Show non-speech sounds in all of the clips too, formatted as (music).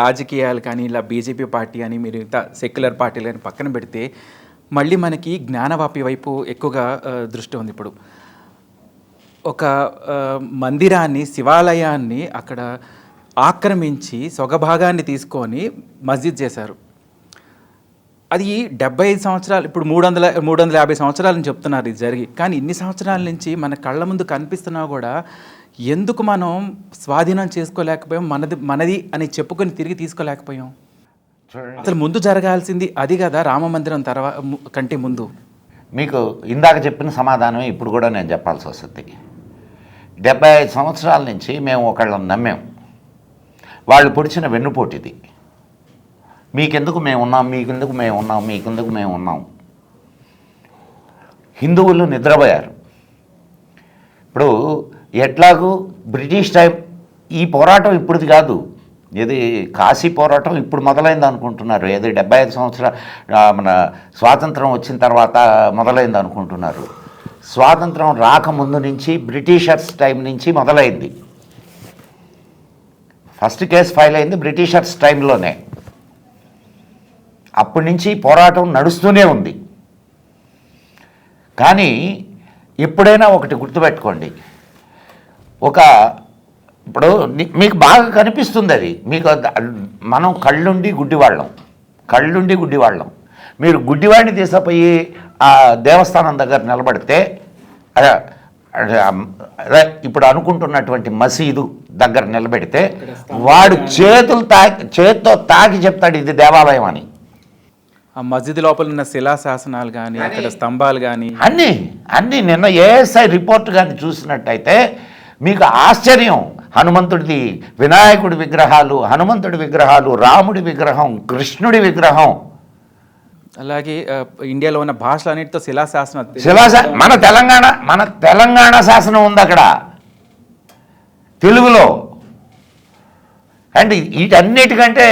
రాజకీయాలు కానీ ఇలా బీజేపీ పార్టీ అని మీరు ఇంత సెక్యులర్ పార్టీలు అని పక్కన పెడితే మళ్ళీ మనకి జ్ఞానవాపి వైపు ఎక్కువగా దృష్టి ఉంది ఇప్పుడు. ఒక మందిరాన్ని శివాలయాన్ని అక్కడ ఆక్రమించి సొగభాగాన్ని తీసుకొని మస్జిద్ చేశారు. అది డెబ్బై ఐదు సంవత్సరాలు ఇప్పుడు మూడు వందల మూడు వందల యాభై సంవత్సరాలని చెప్తున్నారు ఇది జరిగి కానీ ఇన్ని సంవత్సరాల నుంచి మన కళ్ళ ముందు కనిపిస్తున్నా కూడా ఎందుకు మనం స్వాధీనం చేసుకోలేకపోయాం? మనది మనది అని చెప్పుకొని తిరిగి తీసుకోలేకపోయాం. అసలు ముందు జరగాల్సింది అది కదా రామ మందిరం తర్వాత కంటే ముందు. మీకు ఇందాక చెప్పిన సమాధానం ఇప్పుడు కూడా నేను చెప్పాల్సి వస్తుంది. డెబ్బై ఐదు సంవత్సరాల నుంచి మేము ఒకళ్ళని నమ్మాం. వాళ్ళు పొడిచిన వెన్నుపోటిది మీకెందుకు మేము ఉన్నాం? మీకెందుకు మేము ఉన్నాం? మీకెందుకు మేము ఉన్నాం? హిందువులు నిద్రపోయారు. ఇప్పుడు ఎట్లాగూ బ్రిటిష్ టైం ఈ పోరాటం ఇప్పుడుది కాదు. ఇది కాశీ పోరాటం ఇప్పుడు మొదలైంది అనుకుంటున్నారు. ఏది డెబ్బై ఐదు సంవత్సరాల మన స్వాతంత్రం వచ్చిన తర్వాత మొదలైంది అనుకుంటున్నారు. స్వాతంత్రం రాకముందు నుంచి బ్రిటిషర్స్ టైం నుంచి మొదలైంది. ఫస్ట్ కేసు ఫైల్ అయింది బ్రిటిషర్స్ టైంలోనే. అప్పటి నుంచి పోరాటం నడుస్తూనే ఉంది. కానీ ఎప్పుడైనా ఒకటి గుర్తుపెట్టుకోండి. ఒక ఇప్పుడు మీకు బాగా కనిపిస్తుంది అది. మీకు మనం కళ్ళుండి గుడ్డివాళ్ళం. కళ్ళుండి గుడ్డివాళ్ళం. మీరు గుడ్డివాడిని తీసుకుపోయి ఆ దేవస్థానం దగ్గర నిలబడితే ఇప్పుడు అనుకుంటున్నటువంటి మసీదు దగ్గర నిలబెడితే వాడు చేతులు తాకి చేత్తో తాకి చెప్తాడు ఇది దేవాలయం అని. ఆ మస్జిద్ లోపల ఉన్న శిలాశాసనాలు కానీ అక్కడ స్తంభాలు కానీ అన్నీ అన్నీ నిన్న ఏఎస్ఐ రిపోర్ట్ కానీ చూసినట్టయితే మీకు ఆశ్చర్యం. హనుమంతుడిది వినాయకుడి విగ్రహాలు హనుమంతుడి విగ్రహాలు రాముడి విగ్రహం కృష్ణుడి విగ్రహం. అలాగే ఇండియాలో ఉన్న భాషలన్నిటితో శిలాశాసనం. శిలాశా మన తెలంగాణ మన తెలంగాణ శాసనం ఉంది అక్కడ. తెలుగులో. అండ్ వీటన్నిటికంటే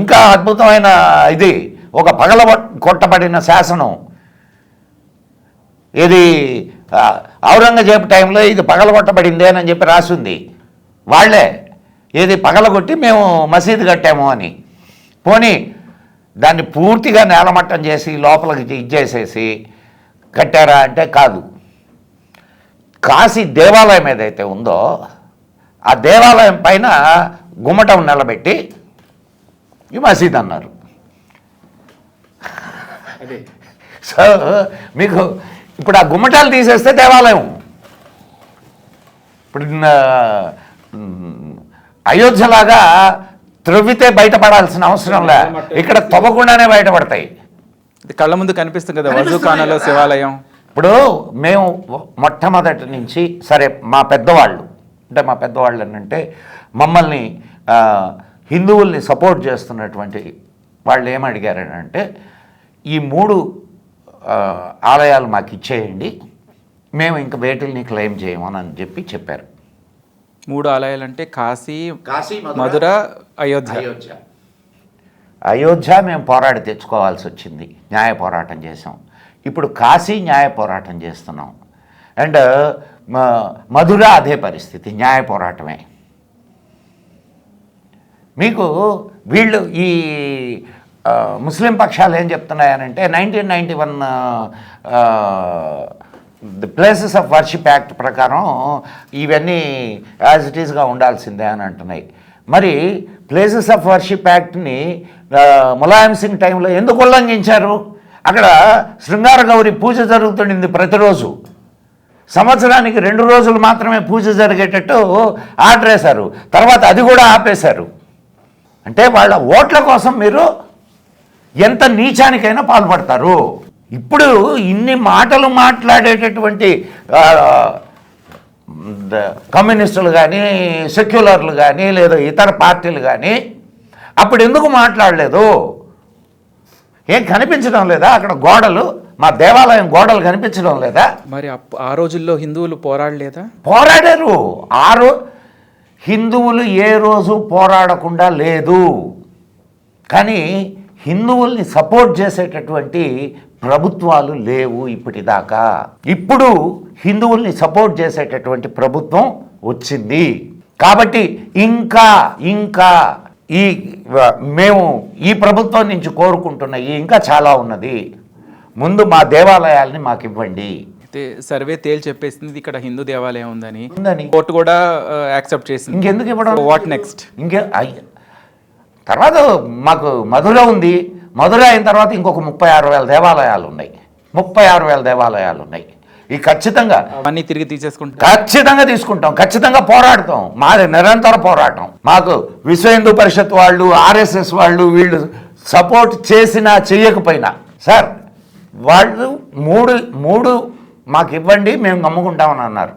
ఇంకా అద్భుతమైన ఇది ఒక పగల కొట్టబడిన శాసనం. ఇది ఔరంగజేబు టైంలో ఇది పగలగొట్టబడింది అని చెప్పి రాసింది. వాళ్ళే ఏది పగలగొట్టి మేము మసీదు కట్టాము అని. పోనీ దాన్ని పూర్తిగా నేలమట్టం చేసి లోపలికి ఇచ్చేసేసి కట్టారా అంటే కాదు. కాశీ దేవాలయం ఏదైతే ఉందో ఆ దేవాలయం పైన గుమ్మటం నిలబెట్టి ఈ మసీద్ అన్నారు. సో మీకు ఇప్పుడు ఆ గుమ్మటాలు తీసేస్తే దేవాలయం. ఇప్పుడు అయోధ్యలాగా త్రవ్వితే బయటపడాల్సిన అవసరం లే. ఇక్కడ తవ్వకుండానే బయటపడతాయి. కళ్ళ ముందు కనిపిస్తుంది కదా వజూఖానాలో శివాలయం. ఇప్పుడు మేము మొట్టమొదటి నుంచి సరే మా పెద్దవాళ్ళు అంటే మా పెద్దవాళ్ళు అంటే మమ్మల్ని హిందువుల్ని సపోర్ట్ చేస్తున్నటువంటి వాళ్ళు ఏమడిగారంటే ఈ మూడు ఆలయాలు మాకు ఇచ్చేయండి. మేము ఇంక వేటిల్ని క్లెయిమ్ చేయమని అని చెప్పి చెప్పారు. మూడు ఆలయాలు అంటే కాశీ కాశీ మధుర అయోధ్య. అయోధ్య. అయోధ్య మేము పోరాడి తెచ్చుకోవాల్సి వచ్చింది. న్యాయ పోరాటం చేసాం. ఇప్పుడు కాశీ న్యాయ పోరాటం చేస్తున్నాం. అండ్ మ- మధుర అదే పరిస్థితి. న్యాయ పోరాటమే. మీకు వీళ్ళు ఈ ముస్లిం పక్షాలు ఏం చెప్తున్నాయనంటే nineteen ninety one the places of worship act ప్రకారం ఇవన్నీ యాజ్ ఇట్ ఈస్గా ఉండాల్సిందే అని అంటున్నాయి. మరి ప్లేసెస్ ఆఫ్ వర్షిప్ యాక్ట్ని ములాయం సింగ్ టైంలో ఎందుకు ఉల్లంఘించారు? అక్కడ శృంగార గౌరి పూజ జరుగుతుండింది ప్రతిరోజు. సంవత్సరానికి రెండు రోజులు మాత్రమే పూజ జరిగేటట్టు ఆర్డర్ వేశారు తర్వాత అది కూడా ఆపేశారు. అంటే వాళ్ళ ఓట్ల కోసం మీరు ఎంత నీచానికైనా పాల్పడతారు. ఇప్పుడు ఇన్ని మాటలు మాట్లాడేటటువంటి కమ్యూనిస్టులు కానీ సెక్యులర్లు కానీ లేదా ఇతర పార్టీలు కానీ అప్పుడు ఎందుకు మాట్లాడలేదు? ఏం కనిపించడం లేదా? అక్కడ గోడలు మా దేవాలయం గోడలు కనిపించడం లేదా? మరి ఆ రోజుల్లో హిందువులు పోరాడలేదా? పోరాడారు. ఆ రో హిందువులు ఏ రోజు పోరాడకుండా లేదు. కానీ హిందువుల్ని సపోర్ట్ చేసేటటువంటి ప్రభుత్వాలు లేవు ఇప్పటిదాకా. ఇప్పుడు హిందువుల్ని సపోర్ట్ చేసేటటువంటి ప్రభుత్వం వచ్చింది. కాబట్టి ఇంకా ఇంకా ఈ మేము ఈ ప్రభుత్వం నుంచి కోరుకుంటున్న ఇంకా చాలా ఉన్నది. ముందు మా దేవాలయాల్ని మాకు ఇవ్వండి. సర్వే తేల్చి చెప్పేసింది ఇక్కడ హిందూ దేవాలయం ఉందని. ఉందని. కోర్టు కూడా యాక్సెప్ట్ చేసింది. ఇంకెందుకు ఇవ్వడం? వాట్ నెక్స్ట్ ఇంకే తర్వాత మాకు మధుర ఉంది. మధుర అయిన తర్వాత ఇంకొక ముప్పై ఆరు వేల దేవాలయాలు ఉన్నాయి. ముప్పై ఆరు వేల దేవాలయాలు ఉన్నాయి. ఈ ఖచ్చితంగా అవన్నీ తిరిగి తీసేసుకుంటారు ఖచ్చితంగా తీసుకుంటాం. ఖచ్చితంగా పోరాడతాం. మాది నిరంతర పోరాటం. మాకు విశ్వ హిందూ పరిషత్ వాళ్ళు ఆర్ఎస్ఎస్ వాళ్ళు వీళ్ళు సపోర్ట్ చేసినా చెయ్యకపోయినా సార్ వాళ్ళు మూడు మూడు మాకు ఇవ్వండి మేము నమ్ముకుంటామని అన్నారు.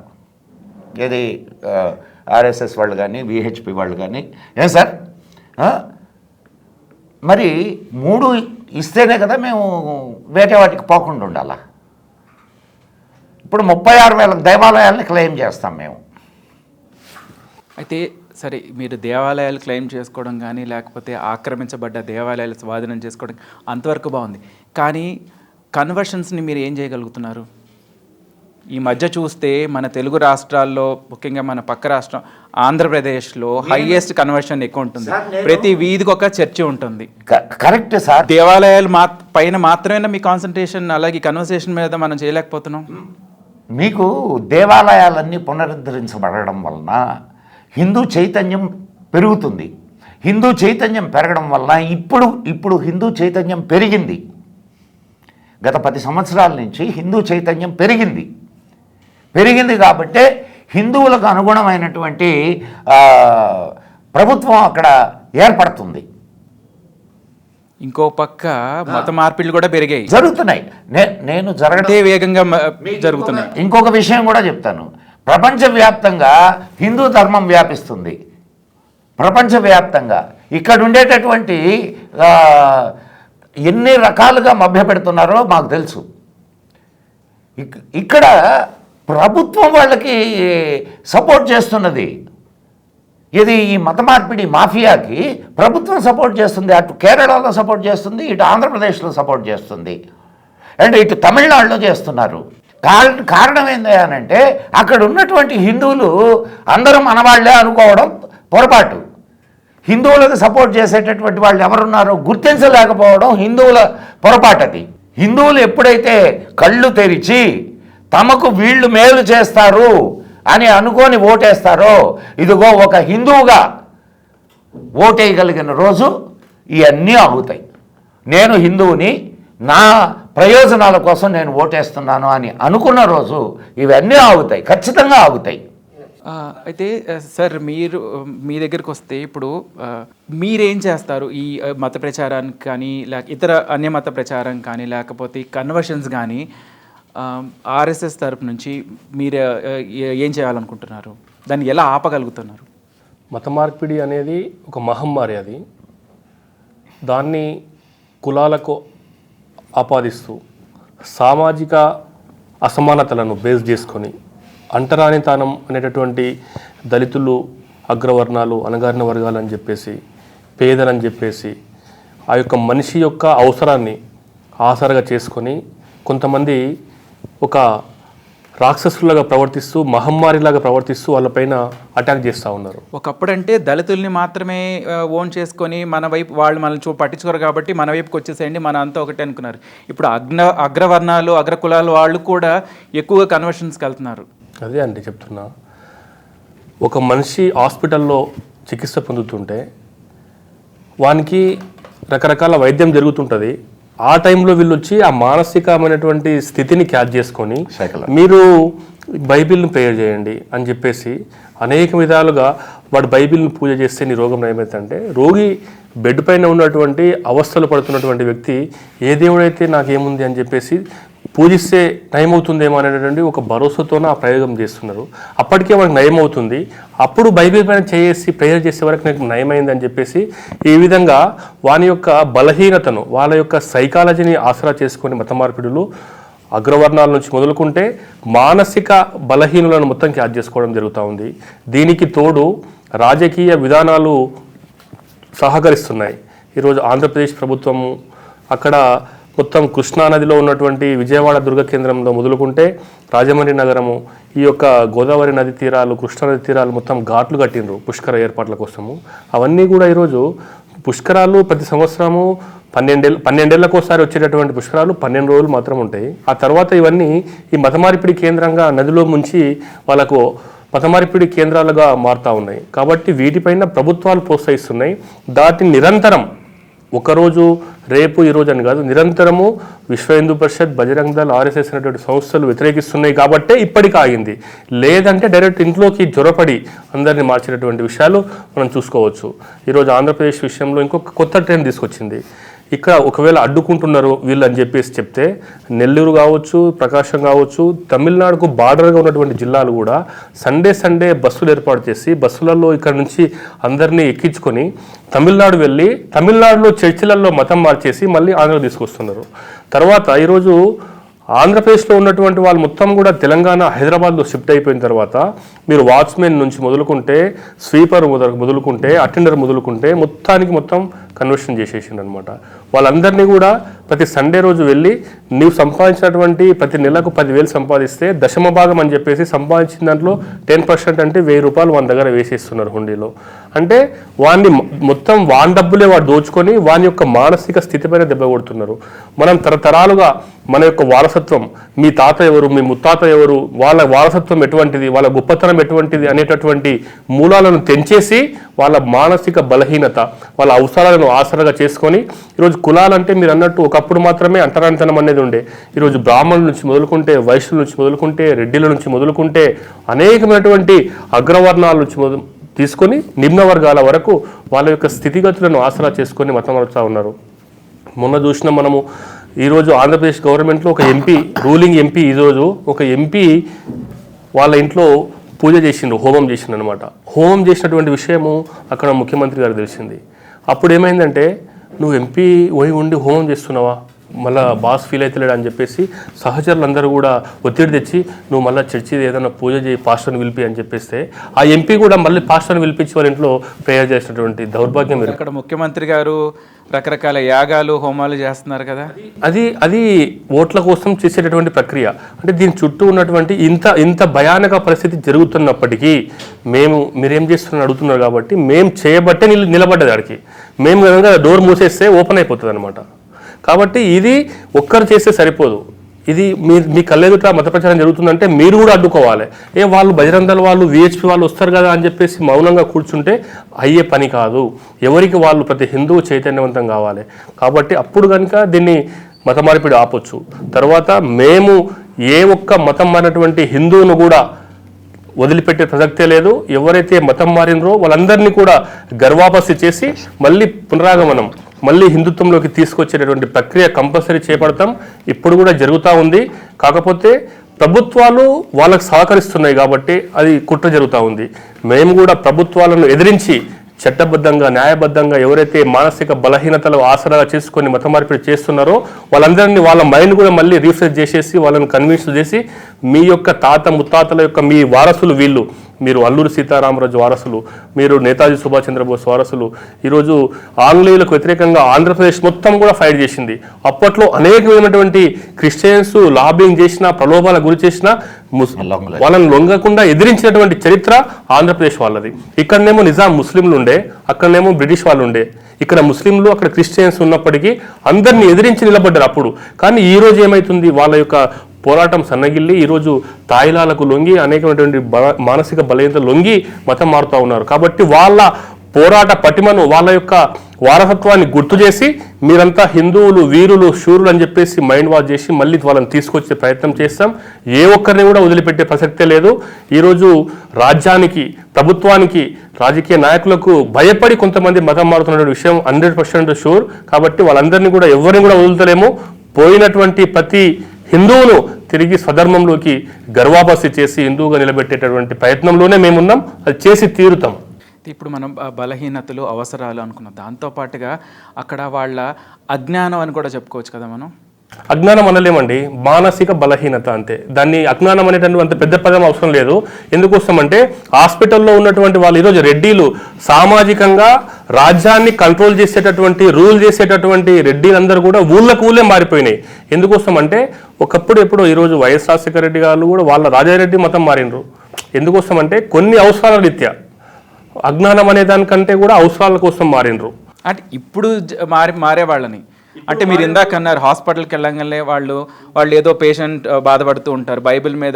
ఇది ఆర్ఎస్ఎస్ వాళ్ళు కానీ విహెచ్పి వాళ్ళు కానీ. ఏం సార్? మరి మూడు ఇస్తేనే కదా మేము వేరే వాటికి పోకుండా ఉండాలా? ఇప్పుడు ముప్పై ఆరు వేల దేవాలయాల్ని క్లెయిమ్ చేస్తాం మేము. అయితే సరే మీరు దేవాలయాలు క్లెయిమ్ చేసుకోవడం కానీ లేకపోతే ఆక్రమించబడ్డ దేవాలయాలు స్వాధీనం చేసుకోవడం అంతవరకు బాగుంది. కానీ కన్వర్షన్స్ని మీరు ఏం చేయగలుగుతున్నారు? ఈ మధ్య చూస్తే మన తెలుగు రాష్ట్రాల్లో ముఖ్యంగా మన పక్క రాష్ట్రం ఆంధ్రప్రదేశ్లో హైయెస్ట్ కన్వర్షన్ ఎక్కువ ఉంటుంది. ప్రతి వీధికి ఒక చర్చి ఉంటుంది. Correct sir. దేవాలయాలు మా పైన మాత్రమే మీ కాన్సన్ట్రేషన్ అలాగే కన్వర్సేషన్ మీద మనం చేయలేకపోతున్నాం. మీకు దేవాలయాలన్నీ పునరుద్ధరించబడడం వలన హిందూ చైతన్యం పెరుగుతుంది. హిందూ చైతన్యం పెరగడం వలన ఇప్పుడు ఇప్పుడు హిందూ చైతన్యం పెరిగింది. గత పది సంవత్సరాల నుంచి హిందూ చైతన్యం పెరిగింది. పెరిగింది కాబట్టే హిందువులకు అనుగుణమైనటువంటి ఆ, ప్రభుత్వం అక్కడ ఏర్పడుతుంది. ఇంకో పక్క మత మార్పిళ్ళు కూడా పెరిగాయి. జరుగుతున్నాయి. నే- నేను జరగడం అదే వేగంగా జరుగుతున్నాయి. ఇంకొక విషయం కూడా చెప్తాను. ప్రపంచవ్యాప్తంగా హిందూ ధర్మం వ్యాపిస్తుంది. ప్రపంచవ్యాప్తంగా ఇక్కడ ఉండేటటువంటి ఎన్ని రకాలుగా మభ్యపెడుతున్నారో మాకు తెలుసు. ఇక్- ఇక్కడ ప్రభుత్వం వాళ్ళకి సపోర్ట్ చేస్తున్నది. ఇది ఈ మత మార్పిడి మాఫియాకి ప్రభుత్వం సపోర్ట్ చేస్తుంది అటు కేరళలో సపోర్ట్ చేస్తుంది ఇటు ఆంధ్రప్రదేశ్లో సపోర్ట్ చేస్తుంది. అండ్ ఇటు తమిళనాడులో చేస్తున్నారు. కారణం కారణం ఏంది అనంటే అక్కడ ఉన్నటువంటి హిందువులు అందరూ మనవాళ్ళే అనుకోవడం పొరపాటు. హిందువులకు సపోర్ట్ చేసేటటువంటి వాళ్ళు ఎవరున్నారో గుర్తించలేకపోవడం హిందువుల పొరపాటు అది హిందువులు ఎప్పుడైతే కళ్ళు తెరిచి తమకు వీళ్ళు మేలు చేస్తారు అని అనుకొని ఓటేస్తారో ఇదిగో ఒక హిందువుగా ఓటేయగలిగిన రోజు ఇవన్నీ అవుతాయి. నేను హిందువుని నా ప్రయోజనాల కోసం నేను ఓటేస్తున్నాను అని అనుకున్న రోజు ఇవన్నీ ఆగుతాయి ఖచ్చితంగా ఆగుతాయి. అయితే సార్ మీరు మీ దగ్గరికి వస్తే ఇప్పుడు మీరేం చేస్తారు? ఈ మత ప్రచారానికి కానీ లేక ఇతర అన్య మత ప్రచారం కానీ లేకపోతే కన్వర్షన్స్ కానీ ఆర్ఎస్ఎస్ తరపు నుంచి మీరు ఏం చేయాలనుకుంటున్నారు? దాన్ని ఎలా ఆపగలుగుతున్నారు? మత మార్పిడి అనేది ఒక మహమ్మారి అది. దాన్ని కులాలకు ఆపాదిస్తూ సామాజిక అసమానతలను బేస్ చేసుకొని అంటరానితనం అనేటటువంటి దళితులు అగ్రవర్ణాలు అణగారిన వర్గాలు అని చెప్పేసి పేదలని చెప్పేసి ఆ యొక్క మనిషి యొక్క అవసరాన్ని ఆసరగా చేసుకొని కొంతమంది ఒక రాక్షసులాగా ప్రవర్తిస్తూ మహమ్మారిలాగా ప్రవర్తిస్తూ వాళ్ళపైన అటాక్ చేస్తూ ఉన్నారు. ఒకప్పుడంటే దళితుల్ని మాత్రమే ఓన్ చేసుకొని మన వైపు వాళ్ళు మనల్ని చూ పట్టించుకోరు కాబట్టి మన వైపుకి వచ్చేసేయండి మన అంతా ఒకటే అనుకున్నారు. ఇప్పుడు అగ్న అగ్రవర్ణాలు అగ్రకులాలు వాళ్ళు కూడా ఎక్కువగా కన్వర్షన్స్కి వెళ్తున్నారు. అదే అండి చెప్తున్నా. ఒక మనిషి హాస్పిటల్లో చికిత్స పొందుతుంటే వానికి రకరకాల వైద్యం జరుగుతుంటుంది. ఆ టైంలో వీళ్ళు వచ్చి ఆ మానసికమైనటువంటి స్థితిని క్యాచ్ చేసుకొని. మీరు బైబిల్ని ప్రేయర్ చేయండి అని చెప్పేసి అనేక విధాలుగా వాడు బైబిల్ని పూజ చేస్తే నీ రోగం ఏమవుతుందంటే రోగి బెడ్ పైన ఉన్నటువంటి అవస్థలు పడుతున్నటువంటి వ్యక్తి ఏ దేవుడైతే నాకేముంది అని చెప్పేసి పూజిస్తే నయం అవుతుందేమో అనేటువంటి ఒక భరోసాతోనే ఆ ప్రయోగం చేస్తున్నారు. అప్పటికే మనకు నయం అవుతుంది అప్పుడు బైబిల్ పైన చేసి ప్రేయర్ చేసే వరకు నాకు నయమైందని చెప్పేసి ఈ విధంగా వాని యొక్క బలహీనతను వాళ్ళ యొక్క సైకాలజీని ఆసరా చేసుకుని మత మార్పిడులు అగ్రవర్ణాల నుంచి మొదలుకుంటే మానసిక బలహీనులను మొత్తం క్యాచ్ చేసుకోవడం జరుగుతూ ఉంది. దీనికి తోడు రాజకీయ విధానాలు సహకరిస్తున్నాయి. ఈరోజు ఆంధ్రప్రదేశ్ ప్రభుత్వము అక్కడ మొత్తం కృష్ణానదిలో ఉన్నటువంటి విజయవాడ దుర్గ కేంద్రంలో మొదలుకుంటే రాజమండ్రి నగరము ఈ యొక్క గోదావరి నది తీరాలు కృష్ణానది తీరాలు మొత్తం ఘాట్లు కట్టిండ్రు పుష్కర ఏర్పాట్ల కోసము. అవన్నీ కూడా ఈరోజు పుష్కరాలు ప్రతి సంవత్సరము పన్నెండేళ్ళ పన్నెండేళ్ళకు ఒకసారి వచ్చేటటువంటి పుష్కరాలు పన్నెండు రోజులు మాత్రం ఉంటాయి. ఆ తర్వాత ఇవన్నీ ఈ మతమార్పిడి కేంద్రంగా నదిలో ముంచి వాళ్ళకు మతమార్పిడి కేంద్రాలుగా మారుతూ ఉన్నాయి. కాబట్టి వీటిపైన ప్రభుత్వాలు ప్రోత్సహిస్తున్నాయి. దాటిని నిరంతరం ఒకరోజు రేపు ఈరోజు అని కాదు నిరంతరము విశ్వ హిందూ పరిషత్ బజరంగ్ దళ్ ఆర్ఎస్ఎస్ అనేటువంటి సంస్థలు వ్యతిరేకిస్తున్నాయి కాబట్టే ఇప్పటికి ఆగింది. లేదంటే డైరెక్ట్ ఇంట్లోకి జ్వరపడి అందరినీ మార్చినటువంటి విషయాలు మనం చూసుకోవచ్చు. ఈరోజు ఆంధ్రప్రదేశ్ విషయంలో ఇంకొక కొత్త ట్రెండ్ తీసుకొచ్చింది. ఇక్కడ ఒకవేళ అడ్డుకుంటున్నారు వీళ్ళు అని చెప్పేసి చెప్తే నెల్లూరు కావచ్చు ప్రకాశం కావచ్చు తమిళనాడుకు బార్డర్గా ఉన్నటువంటి జిల్లాలు కూడా సండే సండే బస్సులు ఏర్పాటు చేసి బస్సులలో ఇక్కడ నుంచి అందరినీ ఎక్కించుకొని తమిళనాడు వెళ్ళి తమిళనాడులో చర్చిలలో మతం మార్చేసి మళ్ళీ ఆంధ్ర తీసుకొస్తున్నారు. తర్వాత ఈరోజు ఆంధ్రప్రదేశ్లో ఉన్నటువంటి వాళ్ళు మొత్తం కూడా తెలంగాణ హైదరాబాద్లో షిఫ్ట్ అయిపోయిన తర్వాత మీరు వాచ్మెన్ నుంచి మొదలుకుంటే స్వీపర్ మొదలు మొదలుకుంటే అటెండర్ మొదలుకుంటే మొత్తానికి మొత్తం కన్వర్షన్ చేసేసిండు అనమాట వాళ్ళందరినీ కూడా ప్రతి సండే రోజు వెళ్ళి నీవు సంపాదించినటువంటి ప్రతి నెలకు పదివేలు సంపాదిస్తే దశమ భాగం అని చెప్పేసి సంపాదించిన దాంట్లో టెన్ పర్సెంట్ అంటే వెయ్యి రూపాయలు వాని దగ్గర వేసేస్తున్నారు హుండీలో. అంటే వాడిని మొత్తం వాని డబ్బులే వాడు దోచుకొని వాని యొక్క మానసిక స్థితిపైన దెబ్బ కొడుతున్నారు. మనం తరతరాలుగా మన యొక్క వారసత్వం మీ తాత ఎవరు మీ ముత్తాత ఎవరు వాళ్ళ వారసత్వం ఎటువంటిది వాళ్ళ గొప్పతనం ఎటువంటిది అనేటటువంటి మూలాలను తెంచేసి వాళ్ళ మానసిక బలహీనత వాళ్ళ అవసరాలను ఆసరగా చేసుకొని ఈరోజు కులాలంటే మీరు అన్నట్టు ఒకప్పుడు మాత్రమే అంటరానితనం అనేది ఉండే. ఈరోజు బ్రాహ్మణుల నుంచి మొదలుకుంటే వైశ్యుల నుంచి మొదలుకుంటే రెడ్డిల నుంచి మొదలుకుంటే అనేకమైనటువంటి అగ్రవర్ణాల నుంచి మొదలు తీసుకొని నిమ్న వర్గాల వరకు వాళ్ళ యొక్క స్థితిగతులను ఆసరా చేసుకొని మతం ఉన్నారు. మొన్న చూసిన మనము ఈరోజు ఆంధ్రప్రదేశ్ గవర్నమెంట్లో ఒక ఎంపీ రూలింగ్ ఎంపీ ఈరోజు ఒక ఎంపీ వాళ్ళ ఇంట్లో పూజ చేసిండు హోమం చేసిండు అనమాట హోమం చేసినటువంటి విషయము అక్కడ ముఖ్యమంత్రి గారు తెలిసింది. అప్పుడు ఏమైందంటే నువ్వు ఎంపీ పోయి ఉండి హోమం చేస్తున్నావా? మళ్ళా బాస్ ఫీల్ అవుతలేడు అని చెప్పేసి సహచరులందరూ కూడా ఒత్తిడి తెచ్చి నువ్వు మళ్ళీ చర్చి ఏదైనా పూజ చేయి పాస్టర్ని పిలిపి అని చెప్పేస్తే ఆ ఎంపీ కూడా మళ్ళీ పాస్టర్ని పిలిపించి వాళ్ళ ఇంట్లో ప్రేయర్ చేసినటువంటి దౌర్భాగ్యం మీరు అక్కడ ముఖ్యమంత్రి గారు రకరకాల యాగాలు హోమాలు చేస్తున్నారు కదా? అది అది ఓట్ల కోసం చేసేటటువంటి ప్రక్రియ. అంటే దీని చుట్టూ ఉన్నటువంటి ఇంత ఇంత భయానక పరిస్థితి జరుగుతున్నప్పటికీ మేము మీరేం చేస్తున్నారు అడుగుతున్నారు కాబట్టి మేము చేయబట్టే నిల నిలబడ్డది ఆడికి. మేము కనుక డోర్ మూసేస్తే ఓపెన్ అయిపోతుంది అనమాట కాబట్టి ఇది ఒక్కరు చేస్తే సరిపోదు. ఇది మీ మీ కళ్ళెదుట మత ప్రచారం జరుగుతుందంటే మీరు కూడా అడ్డుకోవాలి. ఏ వాళ్ళు బజరంగ వాళ్ళు విహెచ్పి వాళ్ళు వస్తారు కదా అని చెప్పేసి మౌనంగా కూర్చుంటే అయ్యే పని కాదు. ఎవరికి వాళ్ళు ప్రతి హిందువు చైతన్యవంతం కావాలి. కాబట్టి అప్పుడు కనుక దీన్ని మత మార్పిడి ఆపొచ్చు. తర్వాత మేము ఏ ఒక్క మతం మారినటువంటి హిందువును కూడా వదిలిపెట్టే ప్రసక్తే లేదు. ఎవరైతే మతం మారినరో వాళ్ళందరినీ కూడా గర్వాపసి చేసి మళ్ళీ పునరాగమనం మళ్ళీ హిందుత్వంలోకి తీసుకొచ్చేటటువంటి ప్రక్రియ కంపల్సరీ చేపడతాం. ఇప్పుడు కూడా జరుగుతూ ఉంది. కాకపోతే ప్రభుత్వాలు వాళ్ళకు సహకరిస్తున్నాయి కాబట్టి అది కుట్ర జరుగుతూ ఉంది. మేము కూడా ప్రభుత్వాలను ఎదిరించి చట్టబద్ధంగా న్యాయబద్ధంగా ఎవరైతే మానసిక బలహీనతలు ఆసరాగా చేసుకొని మత మార్పిడి చేస్తున్నారో వాళ్ళందరినీ వాళ్ళ మైండ్ కూడా మళ్ళీ రీఫ్రెష్ చేసేసి వాళ్ళని కన్విన్స్ చేసి మీ యొక్క తాత ముత్తాతల యొక్క మీ వారసులు వీళ్ళు మీరు అల్లూరి సీతారామరాజు వారసులు మీరు నేతాజీ సుభాష్ చంద్రబోస్ వారసులు ఈరోజు ఆంగ్లేయులకు వ్యతిరేకంగా ఆంధ్రప్రదేశ్ మొత్తం కూడా ఫైట్ చేసింది. అప్పట్లో అనేకమైనటువంటి క్రిస్టియన్స్ లాబింగ్ చేసిన ప్రలోభాలకు గురి చేసిన. వాళ్ళని లొంగకుండా ఎదిరించినటువంటి చరిత్ర ఆంధ్రప్రదేశ్ వాళ్ళది. ఇక్కడనేమో నిజాం ముస్లింలు ఉండే అక్కడనేమో బ్రిటిష్ వాళ్ళు ఉండే. ఇక్కడ ముస్లింలు అక్కడ క్రిస్టియన్స్ ఉన్నప్పటికీ అందరిని ఎదిరించి నిలబడ్డారు అప్పుడు. కానీ ఈ రోజు ఏమైతుంది? వాళ్ళ యొక్క పోరాటం సన్నగిల్లి ఈరోజు తాయిలాలకు లొంగి అనేకమైనటువంటి బల- మానసిక బలహీనత లొంగి మతం మారుతూ ఉన్నారు. కాబట్టి వాళ్ళ పోరాట పటిమను వాళ్ళ యొక్క వారసత్వాన్ని గుర్తు చేసి మీరంతా హిందువులు వీరులు శూరులు అని చెప్పేసి మైండ్ వాష్ చేసి మళ్ళీ వాళ్ళని తీసుకొచ్చే ప్రయత్నం చేస్తాం. ఏ ఒక్కరిని కూడా వదిలిపెట్టే ప్రసక్తే లేదు. ఈరోజు రాజ్యానికి ప్రభుత్వానికి రాజకీయ నాయకులకు భయపడి కొంతమంది మతం మారుతున్న విషయం హండ్రెడ్ పర్సెంట్ షూర్. కాబట్టి వాళ్ళందరినీ కూడా ఎవరిని కూడా వదులుతలేము. పోయినటువంటి ప్రతి హిందువును తిరిగి స్వధర్మంలోకి గర్వాపసి చేసి హిందువుగా నిలబెట్టేటటువంటి ప్రయత్నంలోనే మేమున్నాం. అది చేసి తీరుతాం. ఇప్పుడు మనం బలహీనతలు అవసరాలు అనుకున్నాం దాంతోపాటుగా అక్కడ వాళ్ళ అజ్ఞానం అని కూడా చెప్పుకోవచ్చు కదా మనం? అజ్ఞానం అనలేమండి. మానసిక బలహీనత అంతే. దాన్ని అజ్ఞానం అనేటువంటి అంత పెద్ద పదం అవసరం లేదు. ఎందుకోసం అంటే హాస్పిటల్లో ఉన్నటువంటి వాళ్ళు ఈరోజు రెడ్డిలు సామాజికంగా రాజ్యాన్ని కంట్రోల్ చేసేటటువంటి రూల్ చేసేటటువంటి రెడ్డిలందరూ కూడా ఊళ్ళకు ఊళ్ళే మారిపోయినాయి. ఎందుకోసం అంటే ఒకప్పుడు ఎప్పుడో ఈరోజు వైఎస్ రాజశేఖర రెడ్డి గారు కూడా వాళ్ళ రాజారెడ్డి మతం మారినరు ఎందుకోసం అంటే కొన్ని అవసరాల రీత్యా అజ్ఞానం అనే దానికంటే కూడా అవసరాల కోసం మారినరు అంటే ఇప్పుడు జ- మారి మారే వాళ్ళని అంటే మీరు ఇందాక అన్నారు హాస్పిటల్కి వెళ్ళగానే వాళ్ళు వాళ్ళు ఏదో పేషెంట్ బాధపడుతూ ఉంటారు. బైబిల్ మీద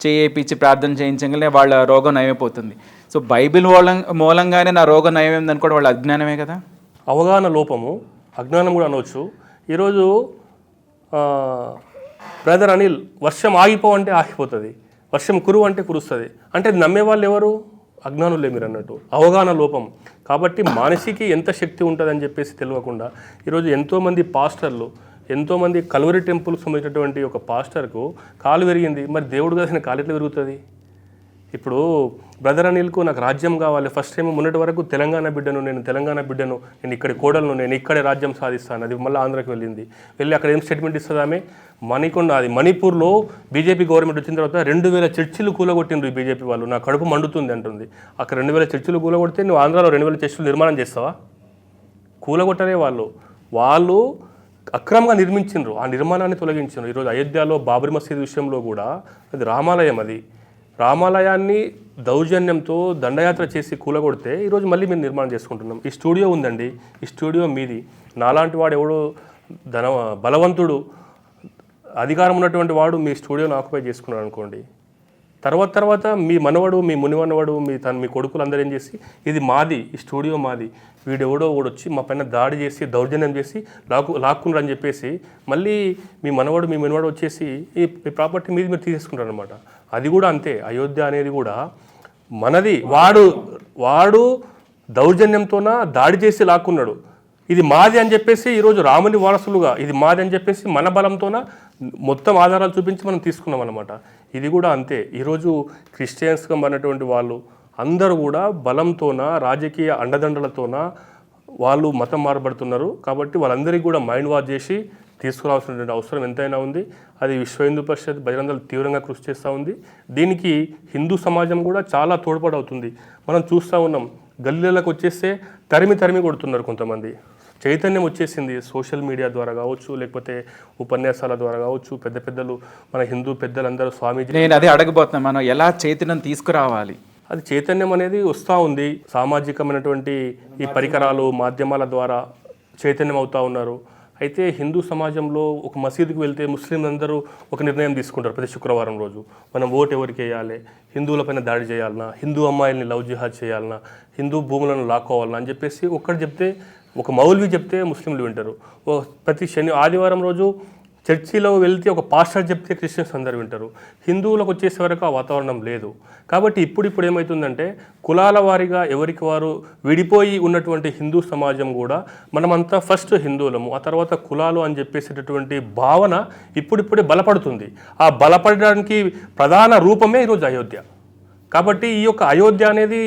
చేయించి ప్రార్థన చేయించగానే వాళ్ళ రోగం నయమైపోతుంది. సో బైబిల్ మూలం మూలంగానే నా రోగ నయమైంది అనుకోవడం వాళ్ళ అజ్ఞానమే కదా? అవగాహన లోపము అజ్ఞానం కూడా అనవచ్చు ఈరోజు బ్రదర్ అనిల్ వర్షం ఆగిపోవంటే ఆగిపోతుంది వర్షం కురువు అంటే కురుస్తుంది. అంటే నమ్మే వాళ్ళు ఎవరు? అజ్ఞానులే మీరు అన్నట్టు. అవగాహన లోపం. కాబట్టి మనిషికి ఎంత శక్తి ఉంటుందని చెప్పేసి తెలియకుండా ఈరోజు ఎంతోమంది పాస్టర్లు ఎంతోమంది కలువరి టెంపుల్కి సంబంధించినటువంటి ఒక పాస్టర్కు కాలు విరిగింది. మరి దేవుడు కదా కాలు ఎట్లా విరుగుతుంది? ఇప్పుడు బ్రదర్ అనిల్కు నాకు రాజ్యం కావాలి. ఫస్ట్ టైం మొన్నటి వరకు తెలంగాణ బిడ్డను నేను తెలంగాణ బిడ్డను నేను ఇక్కడి కోడలను నేను ఇక్కడే రాజ్యం సాధిస్తాను. అది మళ్ళీ ఆంధ్రాకి వెళ్ళింది. వెళ్ళి అక్కడ ఏం స్టేట్మెంట్ ఇస్తుంది ఆమె? మణికొండ అది మణిపూర్లో బీజేపీ గవర్నమెంట్ వచ్చిన తర్వాత రెండు వేల చర్చిలు కూలగొట్టిండ్రు ఈ బీజేపీ వాళ్ళు. నా కడుపు మండుతుంది అంటుంది. అక్కడ రెండు వేల చర్చిలు కూలగొడితే నువ్వు ఆంధ్రాలో రెండు వేల చర్చిలు నిర్మాణం చేస్తావా? కూలగొట్టలే వాళ్ళు. వాళ్ళు అక్రమంగా నిర్మించిండ్రు. ఆ నిర్మాణాన్ని తొలగించిండ్రు. ఈరోజు అయోధ్యలో బాబరి మసీద్ విషయంలో కూడా అది రామాలయం అది. రామాలయాన్ని దౌర్జన్యంతో దండయాత్ర చేసి కూలగొడితే ఈరోజు మళ్ళీ మేము నిర్మాణం చేసుకుంటున్నాం. ఈ స్టూడియో ఉందండి. ఈ స్టూడియో మీది. నాలాంటి వాడు ఎవడో ధన బలవంతుడు అధికారం ఉన్నటువంటి వాడు మీ స్టూడియోని ఆక్యుపై చేసుకున్నాడు అనుకోండి. తర్వాత తర్వాత మీ మనవడు మీ మునివనవడు మీ తన మీ కొడుకులు అందరూ ఏం చేసి ఇది మాది ఈ స్టూడియో మాది. వీడెవడో వచ్చి మా పైన దాడి చేసి దౌర్జన్యం చేసి లాక్కు లాక్కున్నారని చెప్పేసి మళ్ళీ మీ మనవడు మీ మునివాడు వచ్చేసి ఈ ప్రాపర్టీ మీది మీరు తీసేసుకుంటారు అనమాట అది కూడా అంతే. అయోధ్య అనేది కూడా మనది వాడు వాడు దౌర్జన్యంతోన దాడి చేసి లాక్కున్నాడు. ఇది మాది అని చెప్పేసి ఈరోజు రాముని వారసులుగా ఇది మాది అని చెప్పేసి మన బలంతోన మొత్తం ఆధారాలు చూపించి మనం తీసుకున్నాం అనమాట ఇది కూడా అంతే. ఈరోజు క్రిస్టియన్స్గా ఉన్నటువంటి వాళ్ళు అందరూ కూడా బలంతోన రాజకీయ అండదండలతోన వాళ్ళు మతం మారబడుతున్నారు. కాబట్టి వాళ్ళందరికీ కూడా మైండ్ వాష్ చేసి తీసుకురావాల్సినటువంటి అవసరం ఎంతైనా ఉంది. అది విశ్వ హిందూ పరిషత్ బజరంగలు తీవ్రంగా కృషి చేస్తూ ఉంది. దీనికి హిందూ సమాజం కూడా చాలా తోడ్పడవుతుంది. మనం చూస్తూ ఉన్నాం గల్లీలకు వచ్చేస్తే తరిమి తరిమి కొడుతున్నారు కొంతమంది. చైతన్యం వచ్చేసింది సోషల్ మీడియా ద్వారా కావచ్చు లేకపోతే ఉపన్యాసాల ద్వారా కావచ్చు. పెద్ద పెద్దలు మన హిందూ పెద్దలందరూ స్వామీజీ నేను అదే అడగబోతున్నాను మనం ఎలా చైతన్యం తీసుకురావాలి? అది చైతన్యం అనేది వస్తూ ఉంది. సామాజికమైనటువంటి ఈ పరికరాలు మాధ్యమాల ద్వారా చైతన్యం అవుతూ ఉన్నారు. అయితే హిందూ సమాజంలో ఒక మసీదుకి వెళ్తే ముస్లింలు అందరూ ఒక నిర్ణయం తీసుకుంటారు ప్రతి శుక్రవారం రోజు. మనం ఓటు ఎవరికి వేయాలి? హిందువులపైన దాడి చేయాలన్నా హిందూ అమ్మాయిల్ని లవ్ జిహాద్ చేయాలన్నా హిందూ భూములను లాక్కోవాలన్నా అని చెప్పేసి ఒక్కటి చెప్తే ఒక మౌల్వి చెప్తే ముస్లింలు వింటారు. ప్రతి శని ఆదివారం రోజు చర్చిలో వెళ్తే ఒక పాస్టర్ చెప్తే క్రిస్టియన్స్ అందరు వింటారు. హిందువులకు వచ్చేసే వరకు ఆ వాతావరణం లేదు. కాబట్టి ఇప్పుడు ఇప్పుడు ఏమవుతుందంటే కులాల వారిగా ఎవరికి వారు విడిపోయి ఉన్నటువంటి హిందూ సమాజం కూడా మనమంతా ఫస్ట్ హిందువులము ఆ తర్వాత కులాలు అని చెప్పేసేటటువంటి భావన ఇప్పుడిప్పుడే బలపడుతుంది. ఆ బలపడడానికి ప్రధాన రూపమే ఈరోజు అయోధ్య. కాబట్టి ఈ యొక్క అయోధ్య అనేది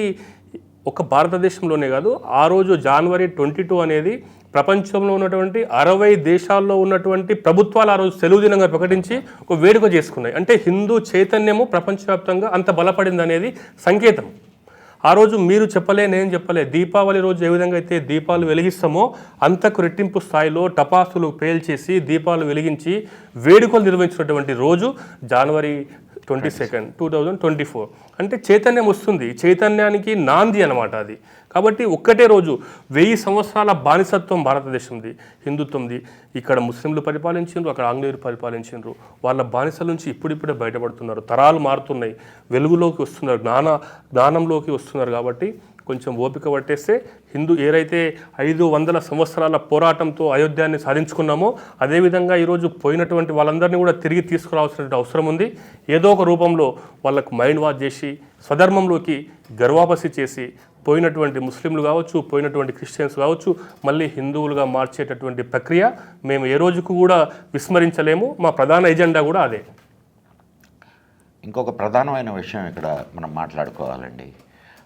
ఒక భారతదేశంలోనే కాదు ఆ రోజు జనవరి ట్వంటీ టూ అనేది ప్రపంచంలో ఉన్నటువంటి అరవై దేశాల్లో ఉన్నటువంటి ప్రభుత్వాలు ఆ రోజు సెలవు దినంగా ప్రకటించి ఒక వేడుక చేసుకున్నాయి. అంటే హిందూ చైతన్యము ప్రపంచవ్యాప్తంగా అంత బలపడింది అనేది సంకేతం. ఆ రోజు మీరు చెప్పలే నేను చెప్పలే దీపావళి రోజు ఏ విధంగా అయితే దీపాలు వెలిగిస్తామో అంతకు రెట్టింపు స్థాయిలో టపాసులు పేల్చేసి దీపాలు వెలిగించి వేడుకలు నిర్వహించినటువంటి రోజు January twenty second two thousand twenty four అంటే చైతన్యం వస్తుంది. చైతన్యానికి నాంది అనమాట అది. కాబట్టి ఒక్కటే రోజు వెయ్యి సంవత్సరాల బానిసత్వం భారతదేశంది హిందుత్వంది. ఇక్కడ ముస్లింలు పరిపాలించిండ్రు అక్కడ ఆంగ్లేయులు పరిపాలించిండ్రు. వాళ్ళ బానిసల నుంచి ఇప్పుడిప్పుడే బయటపడుతున్నారు. తరాలు మారుతున్నాయి. వెలుగులోకి వస్తున్నారు. జ్ఞాన జ్ఞానంలోకి వస్తున్నారు కాబట్టి కొంచెం ఓపిక పట్టేస్తే హిందూ ఏదైతే ఐదు వందల సంవత్సరాల పోరాటంతో అయోధ్యాన్ని సాధించుకున్నామో అదేవిధంగా ఈరోజు పోయినటువంటి వాళ్ళందరినీ కూడా తిరిగి తీసుకురావాల్సిన అవసరం ఉంది. ఏదో ఒక రూపంలో వాళ్ళకు మైండ్ వాష్ చేసి స్వధర్మంలోకి గర్వాపసి చేసి పోయినటువంటి ముస్లింలు కావచ్చు పోయినటువంటి క్రిస్టియన్స్ కావచ్చు మళ్ళీ హిందువులుగా మార్చేటటువంటి ప్రక్రియ మేము ఏ రోజుకు కూడా విస్మరించలేము. మా ప్రధాన ఎజెండా కూడా అదే. ఇంకొక ప్రధానమైన విషయం ఇక్కడ మనం మాట్లాడుకోవాలండి.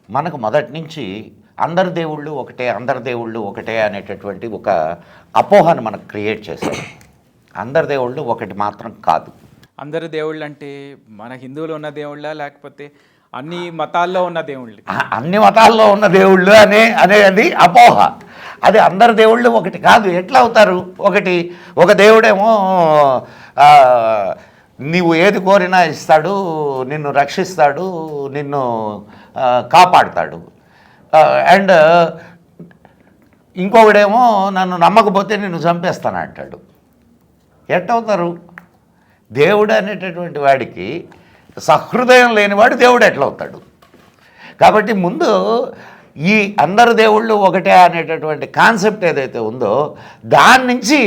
మనకు మొదటి నుంచి అందరి దేవుళ్ళు ఒకటే అందరి దేవుళ్ళు ఒకటే అనేటటువంటి ఒక అపోహను మనకు క్రియేట్ చేశారు అందరి దేవుళ్ళు ఒకటి మాత్రం కాదు. అందరు దేవుళ్ళు అంటే మన హిందువులు ఉన్న దేవుళ్ళ లేకపోతే అన్ని మతాల్లో ఉన్న దేవుళ్ళు? అన్ని మతాల్లో ఉన్న దేవుళ్ళు అనే అనేది అపోహ. అది అందరి దేవుళ్ళు ఒకటి కాదు. ఎట్లా అవుతారు? ఒకటి ఒక దేవుడేమో నీవు ఏది కోరినా ఇస్తాడు నిన్ను రక్షిస్తాడు నిన్ను కాపాడుతాడు. అండ్ ఇంకొకడేమో నన్ను నమ్మకపోతే నేను చంపేస్తాను అంటాడు. ఎట్టవుతారు? దేవుడు అనేటటువంటి వాడికి సహృదయం లేనివాడు దేవుడు ఎట్లా అవుతాడు కాబట్టి ముందు ఈ అందరు దేవుళ్ళు ఒకటే అనేటటువంటి కాన్సెప్ట్ ఏదైతే ఉందో దాని నుంచి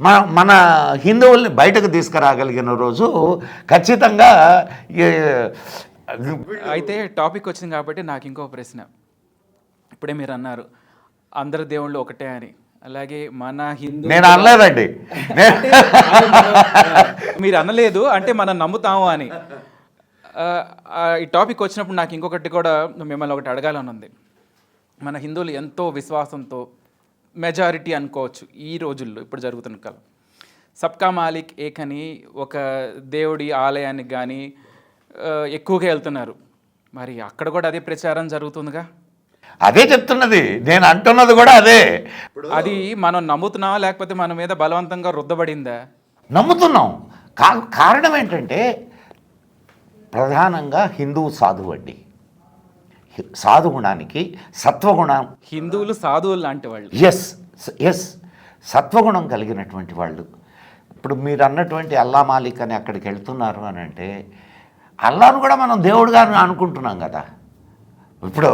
మన మన హిందువుల్ని బయటకు తీసుకురాగలిగిన రోజు ఖచ్చితంగా ఈ- అయితే టాపిక్ వచ్చింది కాబట్టి నాకు ఇంకో ప్రశ్న. ఇప్పుడే మీరు అన్నారు అందరు దేవుళ్ళు ఒకటే అని. అలాగే మన హిందూ నేను అనలేదండి. (laughs) మీరు అనలేదు అంటే మనం నమ్ముతాము అని. ఈ టాపిక్ వచ్చినప్పుడు నాకు ఇంకొకటి కూడా మిమ్మల్ని ఒకటి అడగాలని ఉంది. మన హిందువులు ఎంతో విశ్వాసంతో మెజారిటీ అనుకోవచ్చు ఈ రోజుల్లో ఇప్పుడు జరుగుతున్న కాలం. సబ్కా మాలిక్ ఏకని ఒక దేవుడి ఆలయానికి కానీ ఎక్కువగా వెళ్తున్నారు. మరి అక్కడ కూడా అదే ప్రచారం జరుగుతుందిగా? అదే చెప్తున్నది. నేను అంటున్నది కూడా అదే. అది మనం నమ్ముతున్నావా? లేకపోతే మన మీద బలవంతంగా రుద్దబడిందా? నమ్ముతున్నాం. కా కారణం ఏంటంటే ప్రధానంగా హిందువు సాధువు అండి. సాధుగుణానికి సత్వగుణం హిందువులు సాధువులు లాంటి వాళ్ళు. ఎస్ ఎస్ సత్వగుణం కలిగినటువంటి వాళ్ళు. ఇప్పుడు మీరు అన్నటువంటి అల్లా మాలిక్ అని అక్కడికి వెళ్తున్నారు అని అంటే అల్లాను కూడా మనం దేవుడుగా అనుకుంటున్నాం కదా. ఇప్పుడు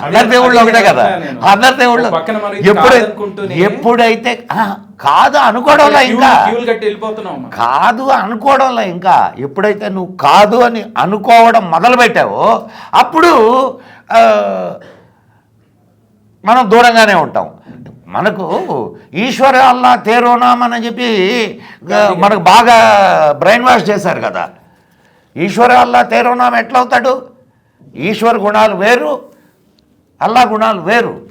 అందరి దేవుళ్ళు ఒకటే కదా. అందరి దేవుళ్ళు ఎప్పుడు ఎప్పుడైతే కాదు అనుకోవడంలో ఇంకా. కాదు అనుకోవడంలో ఇంకా. ఎప్పుడైతే నువ్వు కాదు అని అనుకోవడం మొదలుపెట్టావో అప్పుడు ఆ, మనం దూరంగానే ఉంటాం. మనకు ఈశ్వర అల్లా తేరోనాం అని చెప్పి మనకు బాగా బ్రెయిన్ వాష్ చేశారు కదా. ఈశ్వర అల్లా తేరోనాం ఎట్లవుతాడు? ఈశ్వర గుణాలు వేరు అల్లా గుణాలు వేరు.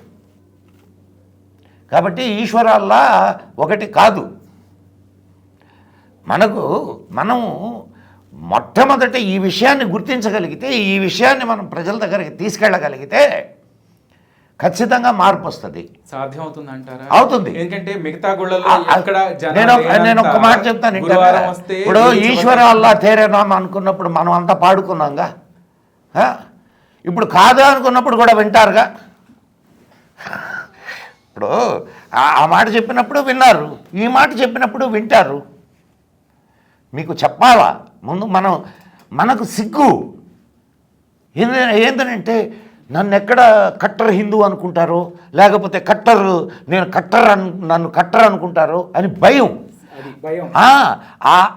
కాబట్టి ఈశ్వర అల్లా ఒకటి కాదు. మనకు మనము మొట్టమొదట ఈ విషయాన్ని గుర్తించగలిగితే ఈ విషయాన్ని మనం ప్రజల దగ్గరికి తీసుకెళ్ళగలిగితే ఖచ్చితంగా మార్పు వస్తుంది. సాధ్యం అవుతుంది. అంటారా అవుతుంది. ఎందుకంటే మిగతా నేను ఒక- నేను ఒక లేనంత మాట చెప్తాను. ఇప్పుడు ఈశ్వర అల్లా తేరేనాం అనుకున్నప్పుడు మనం అంతా పాడుకున్నాంగా? ఇప్పుడు కాదు అనుకున్నప్పుడు కూడా వింటారుగా? ఇప్పుడు ఆ- మాట చెప్పినప్పుడు విన్నారు. ఈ మాట చెప్పినప్పుడు వింటారు. మీకు చెప్పాలా? ముందు మనం మనకు సిగ్గు. ఏంద ఏంటనంటే నన్ను ఎక్కడ కట్టర్ హిందూ అనుకుంటారో లేకపోతే కట్టర్ నేను కట్టర్ అను నన్ను కట్టర్ అనుకుంటారో అని భయం.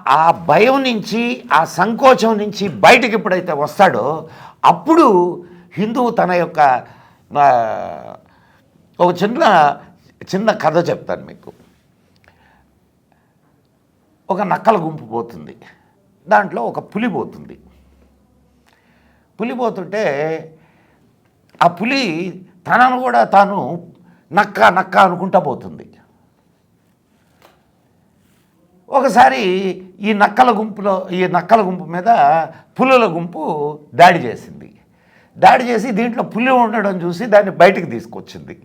ఆ భయం నుంచి ఆ సంకోచం నుంచి బయటికి ఎప్పుడైతే వస్తాడో అప్పుడు హిందువు తన యొక్క ఒక చిన్న చిన్న కథ చెప్తాను మీకు. ఒక నక్కల గుంపు పోతుంది. దాంట్లో ఒక పులి పోతుంది. పులి పోతుంటే ఆ పులి తనను కూడా తాను నక్క నక్క అనుకుంటా పోతుంది. ఒకసారి ఈ నక్కల గుంపులో ఈ నక్కల గుంపు మీద పులుల గుంపు దాడి చేసింది. దాడి చేసి దీంట్లో పులి ఉండడం చూసి దాన్ని బయటికి తీసుకొచ్చింది.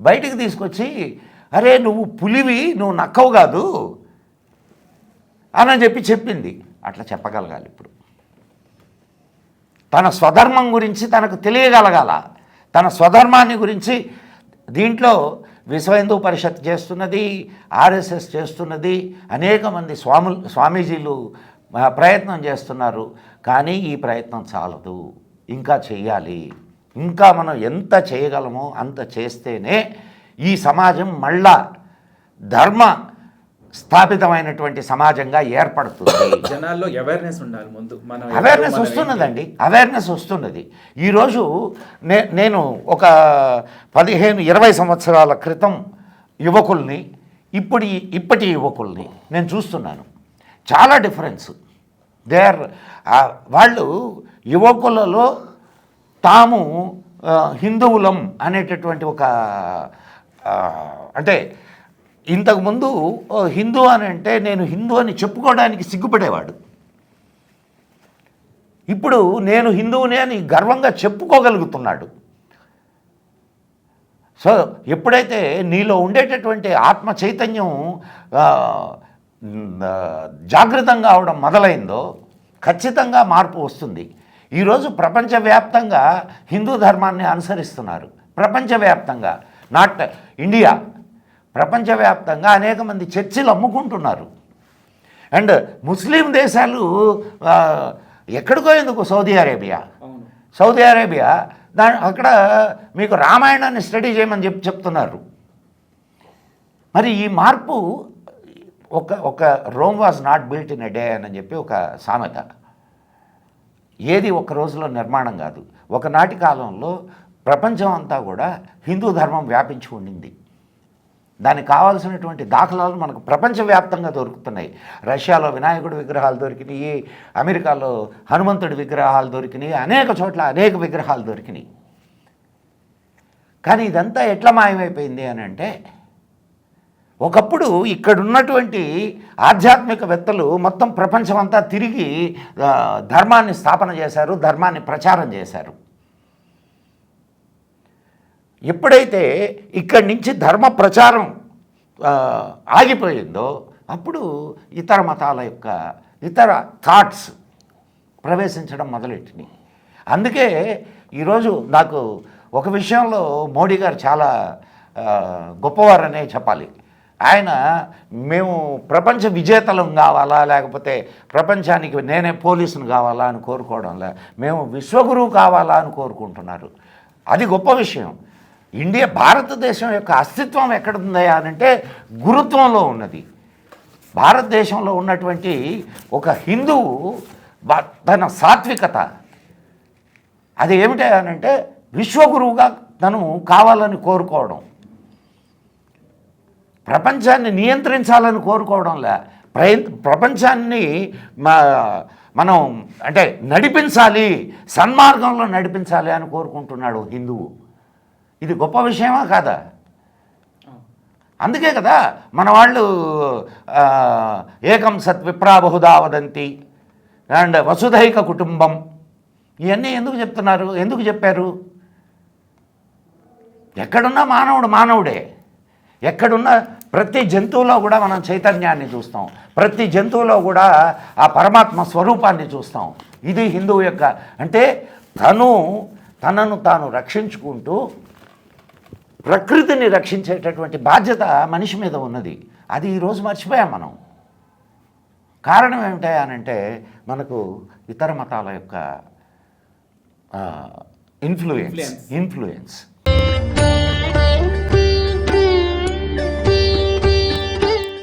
బయటికి తీసుకొచ్చి అరే నువ్వు పులివి నువ్వు నక్కవు కాదు అని చెప్పి చెప్పింది. అట్లా చెప్పగలగాలి ఇప్పుడు. తన స్వధర్మం గురించి తనకు తెలియగలగాల. తన స్వధర్మాన్ని గురించి దీంట్లో విశ్వ హిందూ పరిషత్ చేస్తున్నది ఆర్ఎస్ఎస్ చేస్తున్నది అనేక మంది స్వాములు స్వామీజీలు ప్రయత్నం చేస్తున్నారు. కానీ ఈ ప్రయత్నం చాలదు. ఇంకా చేయాలి ఇంకా మనం ఎంత చేయగలమో అంత చేస్తేనే ఈ సమాజం మళ్ళా ధర్మ స్థాపితమైనటువంటి సమాజంగా ఏర్పడుతుంది. (coughs) జనాల్లో అవేర్నెస్ ఉండాలి ముందు. మనం అవేర్నెస్ వస్తున్నదండి. అవేర్నెస్ వస్తున్నది. ఈరోజు నే నేను ఒక పదిహేను ఇరవై సంవత్సరాల క్రితం యువకుల్ని ఇప్పటి ఇప్పటి యువకుల్ని నేను చూస్తున్నాను. చాలా డిఫరెన్స్. దే ఆర్ వాళ్ళు యువకులలో తాము హిందువులం అనేటటువంటి ఒక అంటే ఇంతకుముందు హిందూ అని అంటే నేను హిందూ అని చెప్పుకోవడానికి సిగ్గుపడేవాడు. ఇప్పుడు నేను హిందువుని అని గర్వంగా చెప్పుకోగలుగుతున్నాడు. సో ఎప్పుడైతే నీలో ఉండేటటువంటి ఆత్మ చైతన్యం ఆ, అవడం మొదలైందో ఖచ్చితంగా మార్పు వస్తుంది. ఈరోజు ప్రపంచవ్యాప్తంగా హిందూ ధర్మాన్ని అనుసరిస్తున్నారు. ప్రపంచవ్యాప్తంగా. నాట్ ఇండియా ప్రపంచవ్యాప్తంగా అనేక మంది చర్చిలు అమ్ముకుంటున్నారు. అండ్ ముస్లిం దేశాలు ఎక్కడికో ఎందుకు? Saudi Arabia. సౌదీ అరేబియా దా అక్కడ మీకు రామాయణాన్ని స్టడీ చేయమని చెప్పి చెప్తున్నారు. మరి ఈ మార్పు ఒక ఒక Rome was not built in a day అని చెప్పి ఒక సామెత. ఏది ఒక రోజులో నిర్మాణం కాదు. ఒకనాటి కాలంలో ప్రపంచం అంతా కూడా హిందూ ధర్మం వ్యాపించి ఉండింది. దానికి కావాల్సినటువంటి దాఖలాలు మనకు ప్రపంచవ్యాప్తంగా దొరుకుతున్నాయి. రష్యాలో వినాయకుడి విగ్రహాలు దొరికినాయి అమెరికాలో హనుమంతుడి విగ్రహాలు దొరికినాయి అనేక చోట్ల అనేక విగ్రహాలు దొరికినాయి. కానీ ఇదంతా ఎట్లా మాయమైపోయింది అని అంటే ఒకప్పుడు ఇక్కడున్నటువంటి ఆధ్యాత్మికవేత్తలు మొత్తం ప్రపంచమంతా తిరిగి ధర్మాన్ని స్థాపన చేశారు ధర్మాన్ని ప్రచారం చేశారు. ఎప్పుడైతే ఇక్కడి నుంచి ధర్మ ప్రచారం ఆగిపోయిందో అప్పుడు ఇతర మతాల యొక్క ఇతర థాట్స్ ప్రవేశించడం మొదలెట్టినాయి అందుకే ఈరోజు నాకు ఒక విషయంలో మోడీ గారు చాలా గొప్పవారనే చెప్పాలి. ఆయన మేము ప్రపంచ విజేతలం కావాలా? లేకపోతే ప్రపంచానికి నేనే పోలీసును కావాలా? అని కోరుకోవడంలా. మేము విశ్వగురువు కావాలా? అని కోరుకుంటున్నారు. అది గొప్ప విషయం. ఇండియా భారతదేశం యొక్క అస్తిత్వం ఎక్కడుంది అని అంటే గురుత్వంలో ఉన్నది. భారతదేశంలో ఉన్నటువంటి ఒక హిందువు తన సాత్వికత. అది ఏమిటి విశ్వగురువుగా తను కావాలని కోరుకోవడం. ప్రపంచాన్ని నియంత్రించాలని కోరుకోవడంలా ప్రయ ప్రపంచాన్ని మా మనం అంటే నడిపించాలి సన్మార్గంలో నడిపించాలి అని కోరుకుంటున్నాడు హిందువు. ఇది గొప్ప విషయమా కాదా? అందుకే కదా మన వాళ్ళు ఏకం సత్ విప్రా బహుదా వదంతి అండ్ వసుధైక కుటుంబం. ఇవన్నీ ఎందుకు చెప్తున్నారు? ఎందుకు చెప్పారు? ఎక్కడున్నా మానవుడు మానవుడే. ఎక్కడున్న ప్రతి జంతువులో కూడా మనం చైతన్యాన్ని చూస్తాం. ప్రతి జంతువులో కూడా ఆ పరమాత్మ స్వరూపాన్ని చూస్తాం. ఇది హిందువు యొక్క అంటే తను తనను తాను రక్షించుకుంటూ ప్రకృతిని రక్షించేటటువంటి బాధ్యత మనిషి మీద ఉన్నది. అది ఈరోజు మర్చిపోయాం మనం. కారణం ఏమిటి అనంటే మనకు ఇతర మతాల యొక్క ఇన్ఫ్లుయెన్స్ ఇన్ఫ్లుయెన్స్